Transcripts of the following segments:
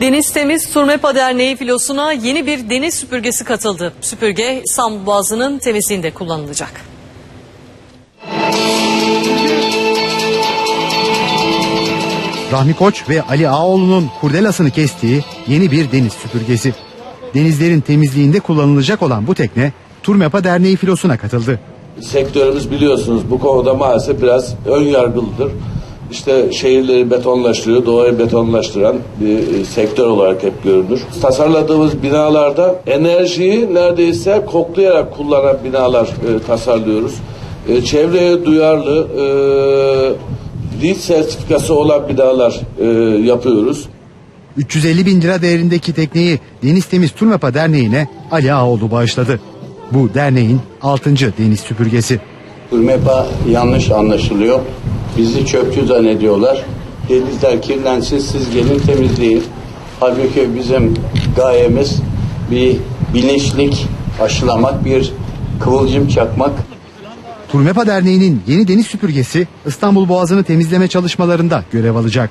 Deniz Temiz Turmepa Derneği filosuna yeni bir deniz süpürgesi katıldı. Süpürge İstanbul Boğazı'nın temizliğinde kullanılacak. Rahmi Koç ve Ali Ağoğlu'nun kurdelasını kestiği yeni bir deniz süpürgesi. Denizlerin temizliğinde kullanılacak olan bu tekne Turmepa Derneği filosuna katıldı. Sektörümüz biliyorsunuz bu konuda maalesef biraz ön yargılıdır. İşte şehirleri betonlaştırıyor, doğayı betonlaştıran bir e, sektör olarak hep görünür. Tasarladığımız binalarda enerjiyi neredeyse koklayarak kullanan binalar e, tasarlıyoruz. E, çevreye duyarlı, e, LEED sertifikası olan binalar e, yapıyoruz. 350 bin lira değerindeki tekneyi Deniz Temiz Turmepa Derneği'ne Ali Ağoğlu bağışladı. Bu derneğin 6. deniz süpürgesi. MEPA yanlış anlaşılıyor. Bizi çöpçü zannediyorlar. Denizler kirlensin siz gelin temizleyin. Halbuki bizim gayemiz bir bilinçlik aşılamak, bir kıvılcım çakmak. Turmepa Derneği'nin yeni deniz süpürgesi İstanbul Boğazı'nı temizleme çalışmalarında görev alacak.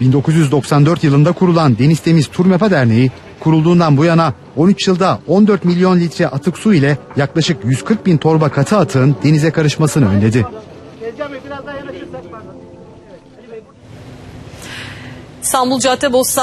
1994 yılında kurulan Deniz Temiz Turmepa Derneği kurulduğundan bu yana 13 yılda 14 milyon litre atık su ile yaklaşık 140 bin torba katı atığın denize karışmasını önledi. İstanbul Caddebostan